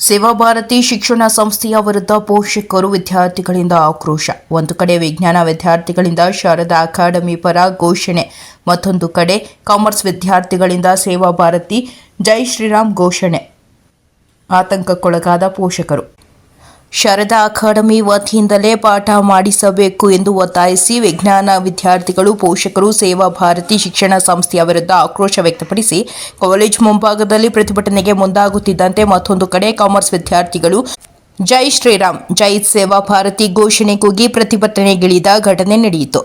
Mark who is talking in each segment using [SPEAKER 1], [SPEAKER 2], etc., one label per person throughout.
[SPEAKER 1] ಸೇವಾ ಭಾರತಿ ಶಿಕ್ಷಣ ಸಂಸ್ಥೆಯ ವಿರುದ್ಧ ಪೋಷಕರು ವಿದ್ಯಾರ್ಥಿಗಳಿಂದ ಆಕ್ರೋಶ. ಒಂದು ಕಡೆ ವಿಜ್ಞಾನ ವಿದ್ಯಾರ್ಥಿಗಳಿಂದ ಶಾರದಾ ಅಕಾಡೆಮಿ ಪರ ಘೋಷಣೆ, ಮತ್ತೊಂದು ಕಡೆ ಕಾಮರ್ಸ್ ವಿದ್ಯಾರ್ಥಿಗಳಿಂದ ಸೇವಾ ಭಾರತಿ ಜೈ ಶ್ರೀರಾಮ್ ಘೋಷಣೆ. ಆತಂಕಕ್ಕೊಳಗಾದ ಪೋಷಕರು. ಶಾರದಾ ಅಕಾಡೆಮಿ ವತಿಯಿಂದಲೇ ಪಾಠ ಮಾಡಿಸಬೇಕು ಎಂದು ಒತ್ತಾಯಿಸಿ ವಿಜ್ಞಾನ ವಿದ್ಯಾರ್ಥಿಗಳು, ಪೋಷಕರು, ಸೇವಾ ಭಾರತಿ ಶಿಕ್ಷಣ ಸಂಸ್ಥೆಯ ವಿರುದ್ಧ ಆಕ್ರೋಶ ವ್ಯಕ್ತಪಡಿಸಿ ಕಾಲೇಜ್ ಮುಂಭಾಗದಲ್ಲಿ ಪ್ರತಿಭಟನೆಗೆ ಮುಂದಾಗುತ್ತಿದ್ದಂತೆ ಮತ್ತೊಂದು ಕಡೆ ಕಾಮರ್ಸ್ ವಿದ್ಯಾರ್ಥಿಗಳು, ಜೈ ಶ್ರೀರಾಮ್, ಜೈ ಸೇವಾ ಭಾರತಿ ಘೋಷಣೆ ಕೂಗಿ ಪ್ರತಿಭಟನೆಗಿಳಿದ ಘಟನೆ ನಡೆಯಿತು.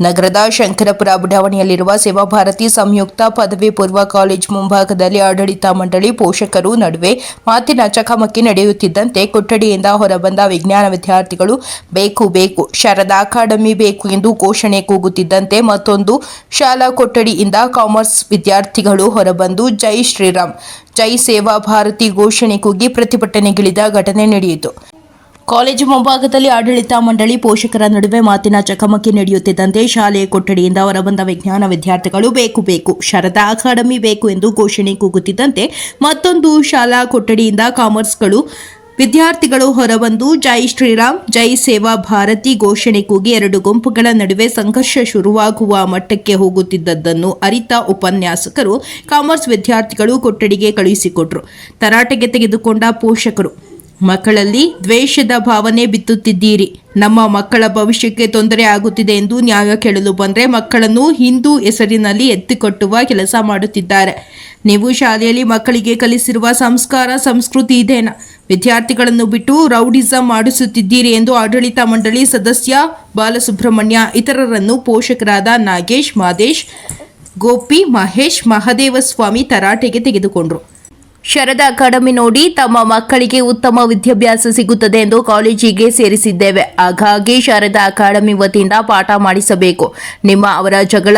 [SPEAKER 1] ನಗರದ ಶಂಕರಪುರ ಬಡಾವಣೆಯಲ್ಲಿರುವ ಸೇವಾಭಾರತಿ ಸಂಯುಕ್ತ ಪದವಿ ಪೂರ್ವ ಕಾಲೇಜು ಮುಂಭಾಗದಲ್ಲಿ ಆಡಳಿತ ಮಂಡಳಿ ಪೋಷಕರು ನಡುವೆ ಮಾತಿನ ಚಕಮಕಿ ನಡೆಯುತ್ತಿದ್ದಂತೆ ಕೊಠಡಿಯಿಂದ ಹೊರಬಂದ ವಿಜ್ಞಾನ ವಿದ್ಯಾರ್ಥಿಗಳು, ಬೇಕು ಬೇಕು, ಶಾರದಾ ಅಕಾಡೆಮಿ ಬೇಕು ಎಂದು ಘೋಷಣೆ ಕೂಗುತ್ತಿದ್ದಂತೆ ಮತ್ತೊಂದು ಶಾಲಾ ಕೊಠಡಿಯಿಂದ ಕಾಮರ್ಸ್ ವಿದ್ಯಾರ್ಥಿಗಳು ಹೊರಬಂದು ಜೈ ಶ್ರೀರಾಮ್, ಜೈ ಸೇವಾ ಭಾರತಿ ಘೋಷಣೆ ಕೂಗಿ ಪ್ರತಿಭಟನೆಗಿಳಿದ ಘಟನೆ ನಡೆಯಿತು. ಕಾಲೇಜು ಮುಂಭಾಗದಲ್ಲಿ ಆಡಳಿತ ಮಂಡಳಿ ಪೋಷಕರ ನಡುವೆ ಮಾತಿನ ಚಕಮಕಿ ನಡೆಯುತ್ತಿದ್ದಂತೆ ಶಾಲೆಯ ಕೊಠಡಿಯಿಂದ ಹೊರಬಂದ ವಿಜ್ಞಾನ ವಿದ್ಯಾರ್ಥಿಗಳು ಬೇಕು ಬೇಕು, ಶಾರದಾ ಅಕಾಡೆಮಿ ಬೇಕು ಎಂದು ಘೋಷಣೆ ಕೂಗುತ್ತಿದ್ದಂತೆ ಮತ್ತೊಂದು ಶಾಲಾ ಕೊಠಡಿಯಿಂದ ಕಾಮರ್ಸ್ಗಳು, ವಿದ್ಯಾರ್ಥಿಗಳು ಹೊರಬಂದು ಜೈ ಶ್ರೀರಾಮ್, ಜೈ ಸೇವಾ ಭಾರತಿ ಘೋಷಣೆ ಕೂಗಿ ಎರಡು ಗುಂಪುಗಳ ನಡುವೆ ಸಂಘರ್ಷ ಶುರುವಾಗುವ ಮಟ್ಟಕ್ಕೆ ಹೋಗುತ್ತಿದ್ದದ್ದನ್ನು ಅರಿತ ಉಪನ್ಯಾಸಕರು, ಕಾಮರ್ಸ್ ವಿದ್ಯಾರ್ಥಿಗಳು ಕೊಠಡಿಗೆ ಕಳುಹಿಸಿಕೊಟ್ರು. ತರಾಟೆಗೆ ತೆಗೆದುಕೊಂಡ ಪೋಷಕರು ಮಕ್ಕಳಲ್ಲಿ ದ್ವೇಷದ ಭಾವನೆ ಬಿತ್ತುತ್ತಿದ್ದೀರಿ. ನಮ್ಮ ಮಕ್ಕಳ ಭವಿಷ್ಯಕ್ಕೆ ತೊಂದರೆ ಆಗುತ್ತಿದೆ ಎಂದು ನ್ಯಾಯ ಕೇಳಲು ಬಂದರೆ ಮಕ್ಕಳನ್ನು ಹಿಂದೂ ಹೆಸರಿನಲ್ಲಿ ಎತ್ತಿಕೊಟ್ಟುವ ಕೆಲಸ ಮಾಡುತ್ತಿದ್ದಾರೆ. ನೀವು ಶಾಲೆಯಲ್ಲಿ ಮಕ್ಕಳಿಗೆ ಕಲಿಸಿರುವ ಸಂಸ್ಕಾರ, ಸಂಸ್ಕೃತಿ ಇದೇನಾ? ವಿದ್ಯಾರ್ಥಿಗಳನ್ನು ಬಿಟ್ಟು ರೌಡಿಸಂ ಮಾಡಿಸುತ್ತಿದ್ದೀರಿ ಎಂದು ಆಡಳಿತ ಮಂಡಳಿ ಸದಸ್ಯ ಬಾಲಸುಬ್ರಹ್ಮಣ್ಯ, ಇತರರನ್ನು ಪೋಷಕರಾದ ನಾಗೇಶ್, ಮಾದೇಶ್, ಗೋಪಿ, ಮಹೇಶ್, ಮಹದೇವಸ್ವಾಮಿ ತರಾಟೆಗೆ ತೆಗೆದುಕೊಂಡರು. ಶರದಾ ಅಕಾಡೆಮಿ ನೋಡಿ ತಮ್ಮ ಮಕ್ಕಳಿಗೆ ಉತ್ತಮ ವಿದ್ಯಾಭ್ಯಾಸ ಸಿಗುತ್ತದೆ ಎಂದು ಕಾಲೇಜಿಗೆ ಸೇರಿಸಿದ್ದೇವೆ. ಹಾಗಾಗಿ ಶಾರದಾ ಅಕಾಡೆಮಿ ವತಿಯಿಂದ ಪಾಠ ಮಾಡಿಸಬೇಕು. ನಿಮ್ಮ ಅವರ ಜಗಳ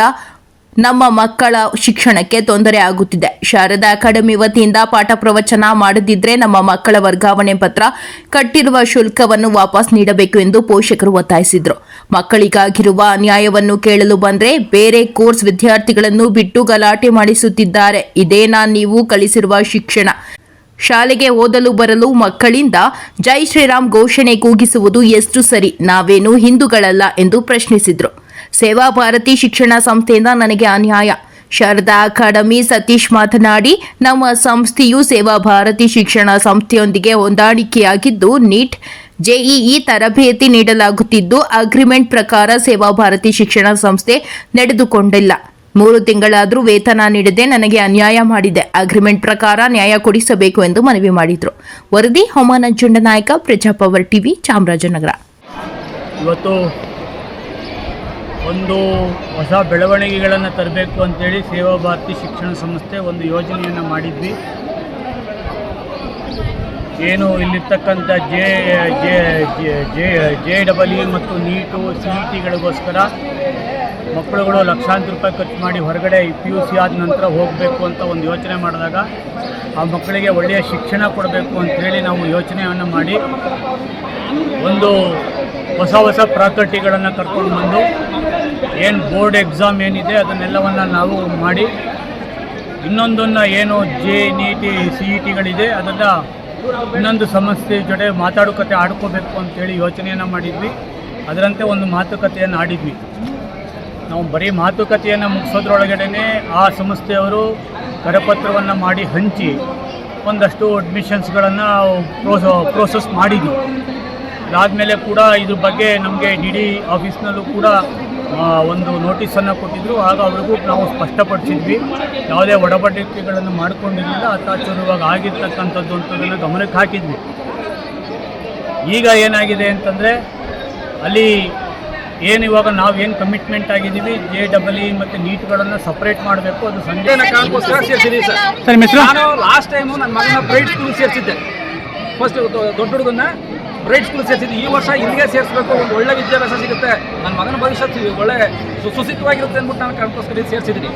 [SPEAKER 1] ನಮ್ಮ ಮಕ್ಕಳ ಶಿಕ್ಷಣಕ್ಕೆ ತೊಂದರೆ ಆಗುತ್ತಿದೆ. ಶಾರದಾ ಅಕಾಡೆಮಿ ವತಿಯಿಂದ ಪಾಠ ಪ್ರವಚನ ಮಾಡದಿದ್ರೆ ನಮ್ಮ ಮಕ್ಕಳ ವರ್ಗಾವಣೆ ಪತ್ರ ಕಟ್ಟಿರುವ ಶುಲ್ಕವನ್ನು ವಾಪಸ್ ನೀಡಬೇಕು ಎಂದು ಪೋಷಕರು ಒತ್ತಾಯಿಸಿದರು. ಮಕ್ಕಳಿಗಾಗಿರುವ ಅನ್ಯಾಯವನ್ನು ಕೇಳಲು ಬಂದ್ರೆ ಬೇರೆ ಕೋರ್ಸ್ ವಿದ್ಯಾರ್ಥಿಗಳನ್ನು ಬಿಟ್ಟು ಗಲಾಟೆ ಮಾಡಿಸುತ್ತಿದ್ದಾರೆ. ಇದೇನಾ ನೀವು ಕಲಿಸಿರುವ ಶಿಕ್ಷಣ. ಶಾಲೆಗೆ ಓದಲು ಬರಲು ಮಕ್ಕಳಿಂದ ಜೈ ಶ್ರೀರಾಮ್ ಘೋಷಣೆ ಕೂಗಿಸುವುದು ಎಷ್ಟು ಸರಿ, ನಾವೇನು ಹಿಂದೂಗಳಲ್ಲ ಎಂದು ಪ್ರಶ್ನಿಸಿದರು. ಸೇವಾ ಭಾರತಿ ಶಿಕ್ಷಣ ಸಂಸ್ಥೆಯಿಂದ ನನಗೆ ಅನ್ಯಾಯ. ಶಾರದಾ ಅಕಾಡೆಮಿ ಸತೀಶ್ ಮಾತನಾಡಿ, ನಮ್ಮ ಸಂಸ್ಥೆಯು ಸೇವಾ ಭಾರತಿ ಶಿಕ್ಷಣ ಸಂಸ್ಥೆಯೊಂದಿಗೆ ಹೊಂದಾಣಿಕೆಯಾಗಿದ್ದು, ನೀಟ್ ಜೆಇಇ ತರಬೇತಿ ನೀಡಲಾಗುತ್ತಿದ್ದು, ಅಗ್ರಿಮೆಂಟ್ ಪ್ರಕಾರ ಸೇವಾ ಭಾರತಿ ಶಿಕ್ಷಣ ಸಂಸ್ಥೆ ನಡೆದುಕೊಂಡಿಲ್ಲ. ಮೂರು ತಿಂಗಳಾದರೂ ವೇತನ ನೀಡದೆ ನನಗೆ ಅನ್ಯಾಯ ಮಾಡಿದೆ. ಅಗ್ರಿಮೆಂಟ್ ಪ್ರಕಾರ ನ್ಯಾಯ ಕೊಡಿಸಬೇಕು ಎಂದು ಮನವಿ ಮಾಡಿದರು. ವರದಿ ಹೋಮಾನಂಜುಂಡ ನಾಯಕ ಪ್ರಜಾಪವರ್ ಟಿವಿ ಚಾಮರಾಜನಗರ.
[SPEAKER 2] ಇವತ್ತು ಒಂದು ಹೊಸ ಬೆಳವಣಿಗೆಗಳನ್ನು ತರಬೇಕು ಅಂತೇಳಿ ಸೇವಾ ಭಾರತಿ ಶಿಕ್ಷಣ ಸಂಸ್ಥೆ ಒಂದು ಯೋಜನೆಯನ್ನು ಮಾಡಿದ್ವಿ. ಏನು ಇಲ್ಲಿರ್ತಕ್ಕಂಥ J J J J double E ಮತ್ತು ನೀಟು ಸಿ ಇ ಟಿಗಳಿಗೋಸ್ಕರ ಮಕ್ಕಳುಗಳು ಲಕ್ಷಾಂತರ ರೂಪಾಯಿ ಖರ್ಚು ಮಾಡಿ ಹೊರಗಡೆ ಪಿ ಯು ಸಿ ಆದ ನಂತರ ಹೋಗಬೇಕು ಅಂತ ಒಂದು ಯೋಚನೆ ಮಾಡಿದಾಗ ಆ ಮಕ್ಕಳಿಗೆ ಒಳ್ಳೆಯ ಶಿಕ್ಷಣ ಕೊಡಬೇಕು ಅಂತೇಳಿ ನಾವು ಯೋಚನೆಯನ್ನು ಮಾಡಿ ಒಂದು ಹೊಸ ಹೊಸ ಪ್ರಾಕರ್ಟಿಗಳನ್ನು ಕರ್ಕೊಂಡು ಬಂದು ಏನು ಬೋರ್ಡ್ ಎಕ್ಸಾಮ್ ಏನಿದೆ ಅದನ್ನೆಲ್ಲವನ್ನು ನಾವು ಮಾಡಿ, ಇನ್ನೊಂದನ್ನು ಏನು ಜೆ ನೀಟಿ ಸಿ ಇ ಟಿಗಳಿದೆ ಅದನ್ನು ಇನ್ನೊಂದು ಸಮಸ್ಯೆ ಜೊತೆ ಮಾತಾಡುಕತೆ ಆಡ್ಕೋಬೇಕು ಅಂತೇಳಿ ಯೋಚನೆಯನ್ನು ಮಾಡಿದ್ವಿ. ಅದರಂತೆ ಒಂದು ಮಾತುಕತೆಯನ್ನು ಆಡಿದ್ವಿ. ನಾವು ಬರೀ ಮಾತುಕತೆಯನ್ನು ಮುಗಿಸೋದ್ರೊಳಗಡೆ ಆ ಸಂಸ್ಥೆಯವರು ಕರಪತ್ರವನ್ನು ಮಾಡಿ ಹಂಚಿ ಒಂದಷ್ಟು ಅಡ್ಮಿಷನ್ಸ್ಗಳನ್ನು ಪ್ರೋಸ ಪ್ರೋಸೆಸ್ ಮಾಡಿದ್ವಿ ಅದಾದಮೇಲೆ ಕೂಡ ಇದ್ರ ಬಗ್ಗೆ ನಮಗೆ ಡಿ ಡಿ ಆಫೀಸ್ನಲ್ಲೂ ಕೂಡ ಒಂದು ನೋಟಿಸನ್ನು ಕೊಟ್ಟಿದ್ದರು ಆಗ ಅವ್ರಿಗೂ ನಾವು ಸ್ಪಷ್ಟಪಡಿಸಿದ್ವಿ. ಯಾವುದೇ ಒಡಬಡಿಕೆಗಳನ್ನು ಮಾಡಿಕೊಂಡಿರಲಿಲ್ಲ ಅತ್ತಾಚುರವಾಗಿ ಆಗಿರ್ತಕ್ಕಂಥದ್ದು ಅಂತದನ್ನು ಗಮನಕ್ಕೆ ಹಾಕಿದ್ವಿ. ಈಗ ಏನಾಗಿದೆ ಅಂತಂದರೆ ಅಲ್ಲಿ ಏನು ಇವಾಗ ನಾವು ಏನು ಕಮಿಟ್ಮೆಂಟ್ ಆಗಿದ್ದೀವಿ ಜೆ ಡಬಲ್ ಇ ಮತ್ತು ನೀಟ್ಗಳನ್ನು ಸಪ್ರೇಟ್ ಮಾಡಬೇಕು. ಅದು ಸಂಜೆ
[SPEAKER 3] ಕಾರಣಕ್ಕೋಸ್ಕರ ಸೇರ್ಸಿದೀವಿ ಸರ್ ನಾನು ಲಾಸ್ಟ್ ಟೈಮು ನನ್ನ ಮಗನ ಪ್ರೈಟ್ ಸ್ಕೂಲ್ ಸೇರಿಸಿದ್ದೆ. ಫಸ್ಟ್ ದೊಡ್ಡ ಹುಡುಗನ್ನ. ಬ್ರೈಟ್ ಸ್ಕೂಲ್ ಸೇರಿಸಿದ್ದು ಈ ವರ್ಷ ಇಲ್ಲಿಗೆ ಸೇರಿಸಬೇಕು ಒಂದು ಒಳ್ಳೆ ವಿದ್ಯಾಭ್ಯಾಸ ಸಿಗುತ್ತೆ. ನನ್ನ ಮಗನ ಭವಿಷ್ಯ ಒಳ್ಳೆ ಸು- ಸುಸ್ಥಿತವಾಗಿರುತ್ತೆ ಅಂದ್ಬಿಟ್ಟು ನಾನು ಕಾರಣಕ್ಕೋಸ್ಕರ ಇಲ್ಲಿ ಸೇರಿಸಿದ್ದೀನಿ.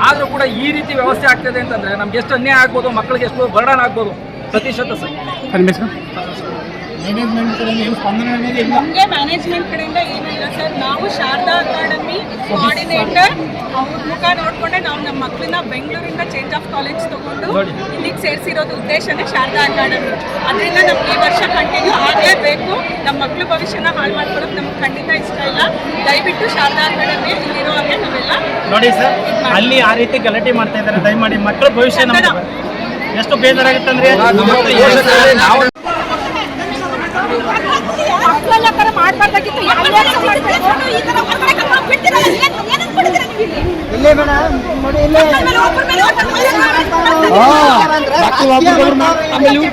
[SPEAKER 3] ಆದರೂ ಕೂಡ ಈ ರೀತಿ ವ್ಯವಸ್ಥೆ ಆಗ್ತದೆ ಅಂತಂದರೆ ನಮ್ಗೆ ಎಷ್ಟು ಅನ್ಯಾಯ ಆಗ್ಬೋದು ಮಕ್ಕಳಿಗೆ ಎಷ್ಟು ಬರ್ಡನ್ ಆಗ್ಬೋದು ಪ್ರತಿಶತ ಸರ್.
[SPEAKER 2] ಮ್ಯಾನೇಜ್ಮೆಂಟ್ ಕಡೆಯಿಂದ ಏನು ಸ್ಪಂದನೆ ಅನ್ನೋದು ಇಲ್ಲ.
[SPEAKER 4] ನಮಗೆ ಮ್ಯಾನೇಜ್ಮೆಂಟ್ ಕಡೆಯಿಂದ ಏನೂ ಇಲ್ಲ ಸರ್. ನಾವು ಶಾರದಾ ಅಕಾಡೆಮಿ ಕೋಆರ್ಡಿನೇಟರ್ ಅವ್ರ ಮುಖ ನೋಡ್ಕೊಂಡೆ ನಾವು ನಮ್ಮ ಮಕ್ಕಳನ್ನ ಬೆಂಗಳೂರಿಂದ ಚೇಂಜ್ ಆಫ್ ಕಾಲೇಜ್ ತಗೊಂಡು ಇಲ್ಲಿಗೆ ಸೇರಿಸಿರೋದು ಉದ್ದೇಶನೇ ಶಾರದಾ ಅಕಾಡೆಮಿ. ಅದರಿಂದ ನಮ್ಗೆ ಈ ವರ್ಷ ಕಂಟಿನ್ಯೂ ಆಗಲೇಬೇಕು. ನಮ್ಮ ಮಕ್ಳ ಭವಿಷ್ಯನ ಹಾಳು ಮಾಡ್ಕೊಳ್ಳೋದು ನಮ್ಗೆ ಖಂಡಿತ ಇಷ್ಟ ಇಲ್ಲ. ದಯವಿಟ್ಟು ಶಾರದಾ ಅಕಾಡೆಮಿ ಇಲ್ಲಿರೋ ಹಾಗೆ ನಾವೆಲ್ಲ
[SPEAKER 2] ನೋಡಿ ಸರ್ ಅಲ್ಲಿ ಆ ರೀತಿ ಗಲಾಟೆ ಮಾಡ್ತಾ ಇದ್ದಾರೆ. ದಯಮಾಡಿ ಮಕ್ಕಳ ಭವಿಷ್ಯ ಎಷ್ಟು ಬೇಜಾರಾಗುತ್ತೆ ಅಂದ್ರೆ
[SPEAKER 3] ನಾವು
[SPEAKER 4] ಮಕ್ಕಳೆಲ್ಲ ಮಾಡಬಾರ್ದಾಗಿತ್ತು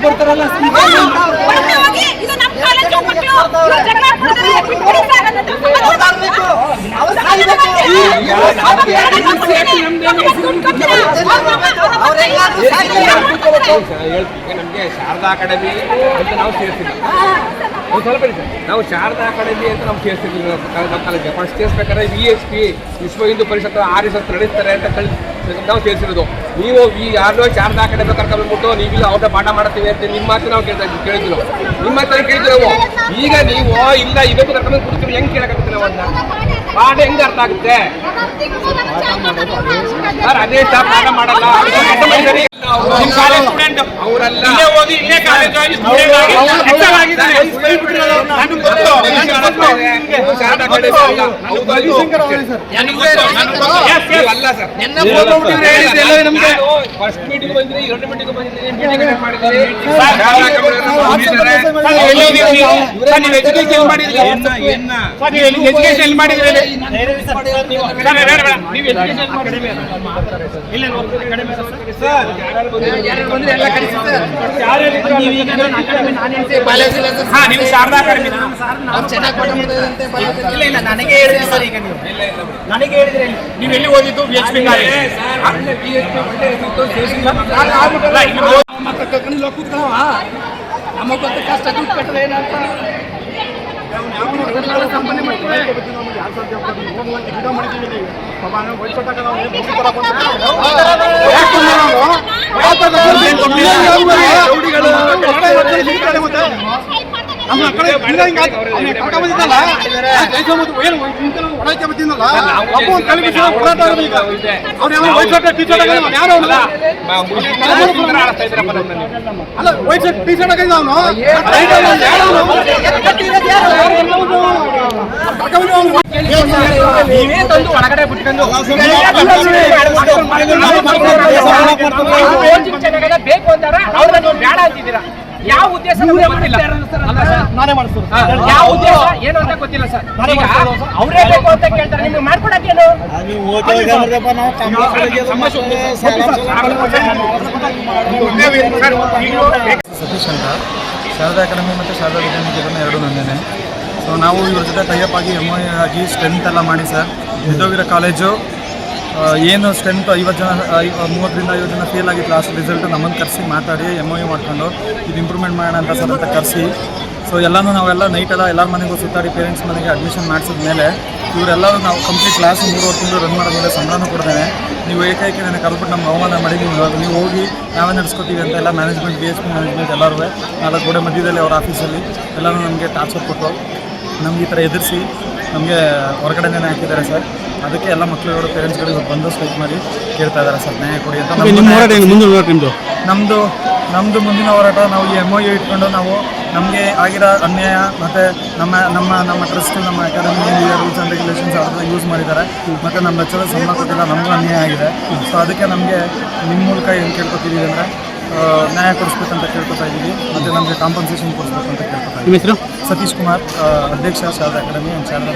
[SPEAKER 3] ಬರ್ತಾರಲ್ಲ
[SPEAKER 5] ಹೇಳ್ತೀವಿ ನಮಗೆ ಶಾರದಾ ಅಕಾಡೆಮಿ ಅಂತ ನಾವು ಸೇರಿಸಿಲ್ಲ ಒಂದು ಸ್ವಲ್ಪ. ನಾವು ಶಾರದಾ ಅಕಾಡೆಮಿ ಅಂತ ನಾವು ಸೇರಿಸಿದ್ವಿ ನಮ್ಮ college first ಸೇರಿಸ್ಬೇಕಾದ್ರೆ V S P Vishwa Hindu Parishad R S S ನಡೆಸ್ತಾರೆ ಅಂತ ಕಳಿ ನಾವು ಸೇರಿಸಿರೋದು ನೀವು ಈ ಯಾರನ್ನೋ ಶಾರದಾ ಅಕಾಡೆಮಿ ಕರ್ಕೊಂಡ್ಬಿಟ್ಟು ನೀವಿಲ್ಲ ಅವ್ರ ಪಾಠ ಮಾಡ್ತೀವಿ ಅಂತ ನಿಮ್ಮ ಮಾತು ನಾವು ಕೇಳ್ತಾ ಇದ್ವಿ ಕೇಳಿದ್ವಿ ನಿಮ್ಮ ಮಾತು ಕೇಳಿದ್ರೆ ಈಗ ನೀವು ಇಲ್ಲ ಇದಕ್ಕೂ ಕರ್ಕೊಂಡು ಕೊಡ್ತೀವಿ ಹೆಂಗೆ ಕೇಳಕ್ಕಾಗುತ್ತೆ ನಾವು ಅದನ್ನ ಪಾಠ ಹೆಂಗೆ ಅರ್ಥ ಆಗುತ್ತೆ ಸರ್ ಅದೇ ಸರ್ ಪಾಠ ಮಾಡಲ್ಲ ಕಾಲೇಜ್ ಸ್ಟೂಡೆಂಟ್ ಅವರಲ್ಲ. ಇಲ್ಲೇ ಓದಿ ಇಲ್ಲೇ ಕಾಲೇಜ್ ಸ್ಟೂಡೆಂಟ್ ಆಗಿ ಎಕ್ಸೆಲ್ ಆಗಿದ್ದಾರೆ. ನನಗೆ ಗೊತ್ತು. ಇದು ಶಾರದಾ ಅಕಾಡೆಮಿ ಅಲ್ಲ. ನಾವು ಕಲಿತು ಮೀಟಿಂಗ್ ಗೊತ್ತು. ನನಗೆ ಗೊತ್ತು. Yes, yes. ಅಲ್ಲ ಸರ್. ನಾನು ಇಲ್ಲ ನನಗೆ ಹೇಳಿದ್ರೆ ಎರಡು meeting ಬಂದಿದ್ದೀನಿ, meeting attend ಮಾಡಿದ್ದೀನಿ. ಶಾರದಾ ಅಕಾಡೆಮಿ ಅವ್ರು ಬಂದಿದ್ದಾರೆ. ಸರ್, ಎಲ್ಲಿ ಹೋಗಿದ್ರಿ ನನಗೆ ಸರ್, ನೀವು education ಮಾಡಿದ್ರಿ. ಸರ್, ನೀವು education ಎಲ್ಲಿ ಮಾಡಿದ್ರಿ? ಸರ್, ಕಂಪನಿ ಬೇಡ. ನಾವು education ಮಾಡಿದ್ರಿ.
[SPEAKER 2] ಇಲ್ಲ ಕಡಿಮೆ ನನಗೆ ಹೇಳಿದ್ರಿ ಸರ್ ಈಗ. ಓದಿದ್ದು ಬಿ ಎಚ್ ಪಿ ಕಾಲೇಜ್ ಅಲ್ಲ,
[SPEAKER 6] ವೈಟ್ ಶರ್ಟ್ ಟಿ ಶರ್ಟ್ ಅವನು
[SPEAKER 2] ನೀವೇ ತಂದು ಒಳಗಡೆ ಬಿಟ್ಕೊಂಡು ಬೇಕು ಅಂತಾರ ಅವ್ರನ್ನ ಬೇಡ ಅಂತಿದ್ದೀರಾ? ಯಾವ ಉದ್ದೇಶ ಗೊತ್ತಿಲ್ಲ
[SPEAKER 6] ನಾನೇ ಮಾಡಿಸ್ತೀನಿ
[SPEAKER 2] ಯಾವ ಉದ್ದೇಶ ಏನು ಅಂತ ಗೊತ್ತಿಲ್ಲ ಸರ್ ಈಗ ಅವರೇ ಬೇಕು ಅಂತ ಕೇಳ್ತಾರೆ ನಿಮ್ಗೆ ಮಾಡ್ಕೊಡಕ್ಕೇನು
[SPEAKER 7] ಸತೀಶ್ ಅಂತ ಶಾರದಾ ಅಕಾಡೆಮಿ ಮತ್ತು ಶಾರದಾ ವಿದ್ಯಾನಿಕೇತನ ಎರಡು ನಂದೇನೆ ಸೊ ನಾವು ಇವ್ರ ಜೊತೆ ಟೈಅಪ್ ಆಗಿ ಎಂ ಐ ಆಗಿ ಸ್ಟ್ರೆಂತ್ ಎಲ್ಲ ಮಾಡಿ ಸರ್ ವಿದ್ಯೋಗಿರ ಕಾಲೇಜು ಏನು ಸ್ಟ್ರೆಂತ್ ಐವತ್ತು ಜನ ಮೂವತ್ತರಿಂದ ಐವತ್ತು ಜನ ಫೇಲ್ ಆಗಿತ್ತು ಲಾಸ್ಟ್ ರಿಸಲ್ಟ್ ನಮ್ಮನ್ನು ಕರೆಸಿ ಮಾತಾಡಿ ಎಂ ಐ ಮಾಡ್ಕೊಂಡು ಇದು ಇಂಪ್ರೂವ್ಮೆಂಟ್ ಮಾಡೋಣ ಅಂತ ಸರ್ ಅಂತ ಕರೆಸಿ. ಸೊ ಎಲ್ಲನೂ ನಾವೆಲ್ಲ ನೈಟೆಲ್ಲ ಎಲ್ಲರ ಮನೆಗೂ ಸುತ್ತಾಡಿ ಪೇರೆಂಟ್ಸ್ ಮನೆಗೆ ಅಡ್ಮಿಷನ್ ಮಾಡಿಸಿದ ಮೇಲೆ ಇವರೆಲ್ಲರೂ ನಾವು ಕಂಪ್ಲೀಟ್ ಕ್ಲಾಸ್ ಮೂರುವರೆ ತಿಂಗಳು ರನ್ ಮಾಡಿದ್ಮೇಲೆ ಸಂಬಳನೂ ಕೊಡ್ತೇನೆ ನೀವು ಏಕೈಕಿ ನನಗೆ ಕರ್ಬಿಟ್ಟು ನಮ್ಗೆ ಅವಮಾನ ಮಾಡಿ ನೀವು ನೀವು ಹೋಗಿ ನಾವೇ ನಡೆಸ್ಕೊತೀವಿ ಅಂತ ಎಲ್ಲ management B S P management ಎಲ್ಲರೂ ನಾಲ್ಕು ಗೋಡೆ ಮಧ್ಯದಲ್ಲಿ ಅವ್ರ ಆಫೀಸಲ್ಲಿ ಎಲ್ಲರೂ ನಮಗೆ ಟಾರ್ಚರ್ ಕೊಟ್ಟು ನಮ್ಗೆ ಈ ಥರ ಎದುರಿಸಿ ನಮಗೆ ಹೊರಗಡೆನೇ ಹಾಕಿದ್ದಾರೆ ಸರ್ ಅದಕ್ಕೆ ಎಲ್ಲ ಮಕ್ಕಳುಗಳು ಪೇರೆಂಟ್ಸ್ಗಳಿಗೆ ಬಂದು ಸ್ಟ್ರೈಕ್ ಮಾಡಿ ಕೇಳ್ತಾ ಇದ್ದಾರೆ ಸರ್ ನ್ಯಾಯ ಕೊಡಿ ಅಂತ. ನಮ್ದು? ನಮ್ಮದು ನಮ್ಮದು ಮುಂದಿನ ಹೋರಾಟ ನಾವು ಈ ಎಂ ಒ ಯು ಇಟ್ಕೊಂಡು ನಾವು ನಮಗೆ ಆಗಿರೋ ಅನ್ಯಾಯ ಮತ್ತು ನಮ್ಮ ನಮ್ಮ ನಮ್ಮ ಟ್ರಸ್ಟ್ ನಮ್ಮ ಅಕಾಡೆಮಿ ರೂಲ್ಸ್ ಆ್ಯಂಡ್ ರೆಗ್ಯುಲೇಷನ್ಸ್ ಅದನ್ನ ಯೂಸ್ ಮಾಡಿದ್ದಾರೆ. ಮತ್ತು ನಮ್ಮ ಲೆಕ್ಚರರ್ ಸಂಬಳ ಕೊಟ್ಟಿಲ್ಲ ನಮಗೂ ಅನ್ಯಾಯ ಆಗಿದೆ. ಸೊ ಅದಕ್ಕೆ ನಮಗೆ ನಿಮ್ಮ ಮೂಲಕ ಏನು ಕೇಳ್ಕೊತಿದ್ದೀವಿ ಅಂದರೆ ನ್ಯಾಯ ಕೊಡಿಸ್ಬೇಕಂತ ಕೇಳ್ಕೊತಾ ಇದ್ದೀವಿ. ಮತ್ತು ನಮಗೆ ಕಾಂಪನ್ಸೇಷನ್ ಕೊಡಿಸ್ಬೇಕಂತ ಅಂತ ಕೇಳ್ಕೊತಾ ಇದ್ದೀವಿ. ಸತೀಶ್ ಕುಮಾರ್ ಅಧ್ಯಕ್ಷ ಶಾರದಾ ಅಕಾಡೆಮಿ ಆ್ಯಂಡ್ ಶಾರದಾ